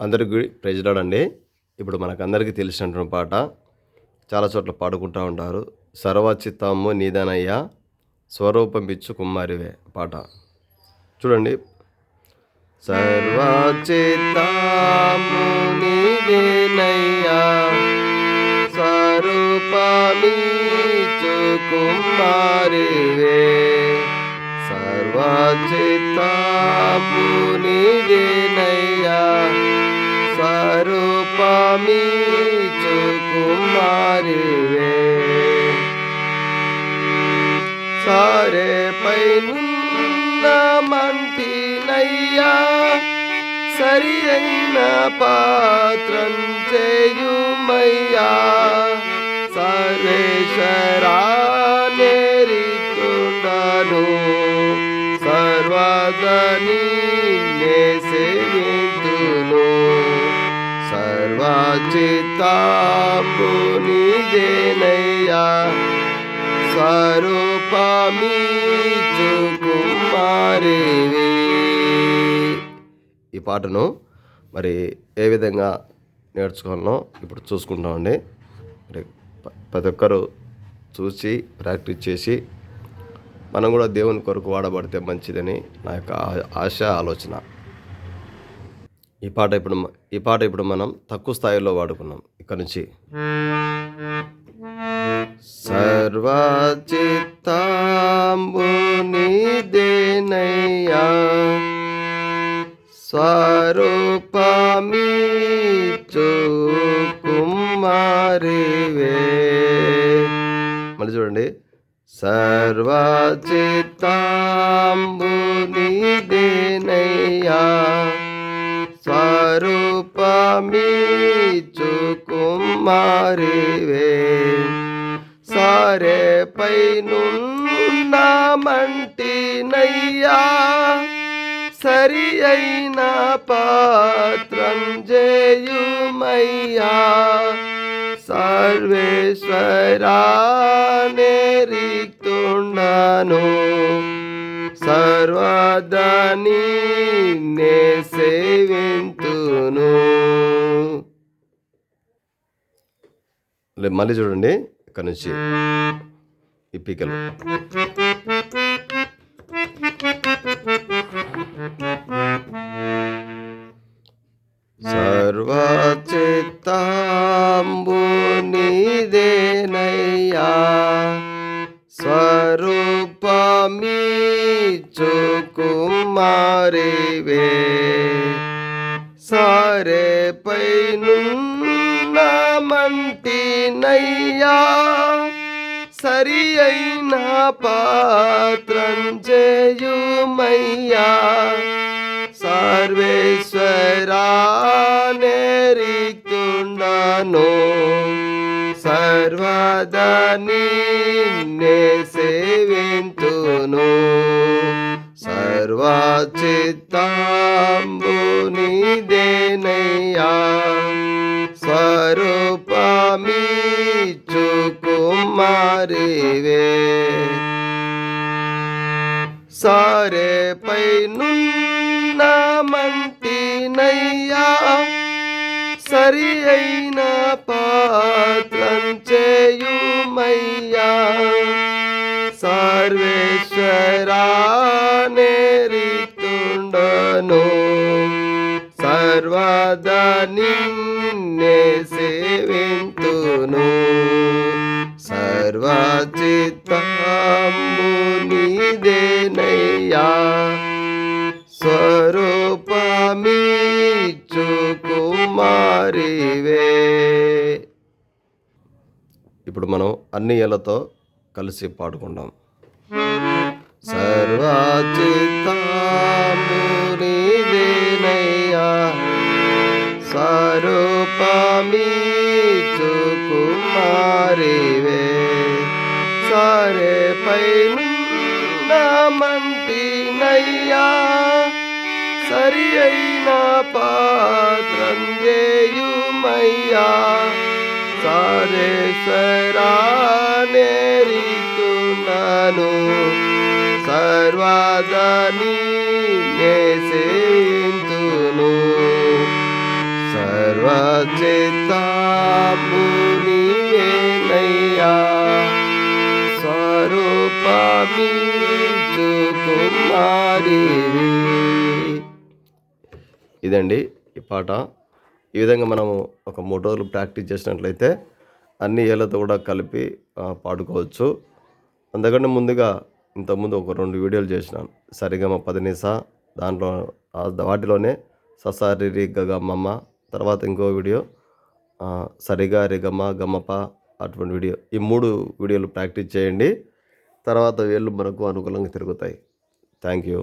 అందరికీ ప్రజలాడండి. ఇప్పుడు మనకందరికీ తెలిసినటువంటి పాట చాలా చోట్ల పాడుకుంటూ ఉంటారు. సర్వచిత్తము నీదనయ్యా స్వరూపం ఇచ్చు కుమారివే పాట. చూడండి. సర్వచిత్తము నీదేనయ్యా స్వరూపమిచ్చు కుమ్మారివే సర్వచిత్తము నీదేనయ్యా స్వరూపమిచ్చు కుమారివే సారే పైనున్న మంటినయ్యా సరి అయిన పాత్రం చేయుమయ్యా సర్వేశ్వరా సర్వదని నే సేవితును దేనయ్యా స్వరూపమీ ఈ పాటను మరి ఏ విధంగా నేర్చుకోవాలనో ఇప్పుడు చూసుకుంటామండి. మరి ప్రతి ఒక్కరు చూసి ప్రాక్టీస్ చేసి మనం కూడా దేవుని కొరకు వాడబడితే మంచిదని నా యొక్క ఆశ ఆలోచన. ఈ పాట ఇప్పుడు ఈ పాట ఇప్పుడు మనం తక్కువ స్థాయిలో వాడుకున్నాం. ఇక్కడ నుంచి. సర్వచిత్తాంబునిదేనయ్యా నీదేనయ్యా స్వరూపమీచు కుమారివే. మళ్ళీ చూడండి. సర్వచిత్తాంబు నీదేనయ్యా స్వరూపమీచు కుమారివే సారే పైనున్న మంటినయ్యా సరి అయిన పాత్రం చేయుమయ్యా సర్వేశ్వరా నేరిక్తున్నాను సర్వదాని నే సేవింతును. లే- మళ్ళీ చూడండి ఇక్కడ నుంచి ఈ పీకలు. స్వరూపమీచు కుమారివే సారే పైనున్న మంటినయ్యా సరి అయిన పాత్రం చేయుమయ్యా సర్వేశ్వరా నేరితుండను సర్వదని నే సేవింతును సర్వచిత్తాంబు నీదేనయ్యా స్వరూపమీచు కుమారివే సారే పైనున్న మంటినయ్యా సరి అయిన పాత్రం చేయుమయ్యా. సర్వేశ్వరా నేరితుండను సర్వదని నే సేవింతును సర్వచిత్తంబు నీదేనయ్యా స్వరూపమీచు కుమారివే ఇప్పుడు మనం అన్ని కలిసి పాడుకుందాం. సర్వచిత్తాంబు నీదేనయ్యా స్వరూపమీచు కుమారివే సరే పైన మంటినయ్యా సరి అయిన పాత్రం సరే సారేశ్వరా నేరితున్నాను సర్వదని నే సేవింతును సర్వచిత్తాము ఇదండి ఈ పాట. ఈ విధంగా మనము ఒక మూడు రోజులు ప్రాక్టీస్ చేసినట్లయితే అన్ని ఏళ్ళతో కూడా కలిపి పాడుకోవచ్చు. అంతకంటే ముందుగా ఇంతకుముందు ఒక రెండు వీడియోలు చేసినాను. సరిగమ పదినిసా దాంట్లో వాటిలోనే ససారి రి తర్వాత ఇంకో వీడియో సరిగా రిగమ గమప అటువంటి వీడియో. ఈ మూడు వీడియోలు ప్రాక్టీస్ చేయండి. తర్వాత వేళ్ళు మనకు అనుకూలంగా తిరుగుతాయి. Thank you.